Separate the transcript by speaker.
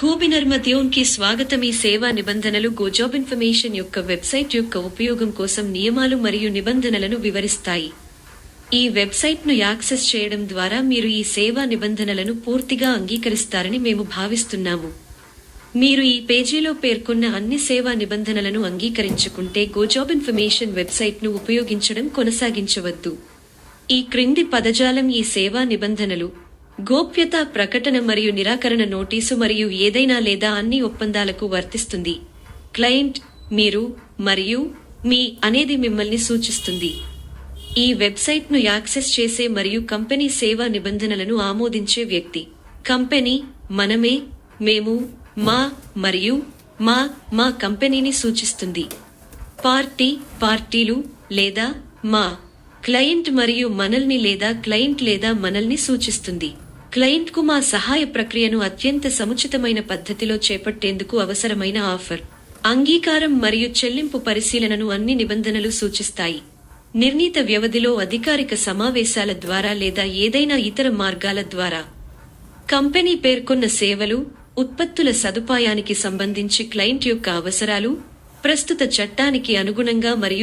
Speaker 1: భూబినర్మద్యోన్కి స్వాగతం. ఈ సేవా నిబంధనలు గోజాబ్ ఇన్ఫర్మేషన్ యొక్క వెబ్సైట్ యొక్క ఉపయోగం కోసం నియమాలు మరియు నిబంధనలను వివరిస్తాయి. ఈ వెబ్సైట్ను యాక్సెస్ చేయడం ద్వారా మీరు ఈ సేవా నిబంధనలను పూర్తిగా అంగీకరిస్తారని మేము భావిస్తున్నాము. మీరు ఈ పేజీలో పేర్కొన్న అన్ని సేవా నిబంధనలను అంగీకరించుకుంటే గోజాబ్ ఇన్ఫర్మేషన్ వెబ్సైట్ను ఉపయోగించడం కొనసాగించవద్దు. ఈ క్రింది పదజాలం ఈ సేవా నిబంధనలు గోప్యత ప్రకటన మరియు నిరాకరణ నోటీసు మరియు ఏదైనా లేదా అన్ని ఒప్పందాలకు వర్తిస్తుంది. క్లయింట్ మీరు మరియు మీ అనేది మిమ్మల్ని సూచిస్తుంది. ఈ వెబ్సైట్ను యాక్సెస్ చేసే మరియు కంపెనీ సేవా నిబంధనలను ఆమోదించే వ్యక్తి. కంపెనీ మనమే మేము మా మరియు మా మా కంపెనీని సూచిస్తుంది. పార్టీ పార్టీలు లేదా మా. క్లయింట్ మరియు మనల్ని లేదా క్లయింట్ లేదా మనల్ని సూచిస్తుంది. క్లయింట్కు మా సహాయ ప్రక్రియను అత్యంత సముచితమైన పద్ధతిలో చేపట్టేందుకు అవసరమైన ఆఫర్. అంగీకారం మరియు చెల్లింపు పరిశీలనను అన్ని నిబంధనలు సూచిస్తాయి. నిర్ణీత వ్యవధిలో అధికారిక సమావేశాల ద్వారా లేదా ఏదైనా ఇతర మార్గాల ద్వారా. కంపెనీ పేర్కొన్న సేవలు ఉత్పత్తుల సదుపాయానికి సంబంధించి క్లయింట్ యొక్క అవసరాలు ప్రస్తుత చట్టానికి అనుగుణంగా మరియు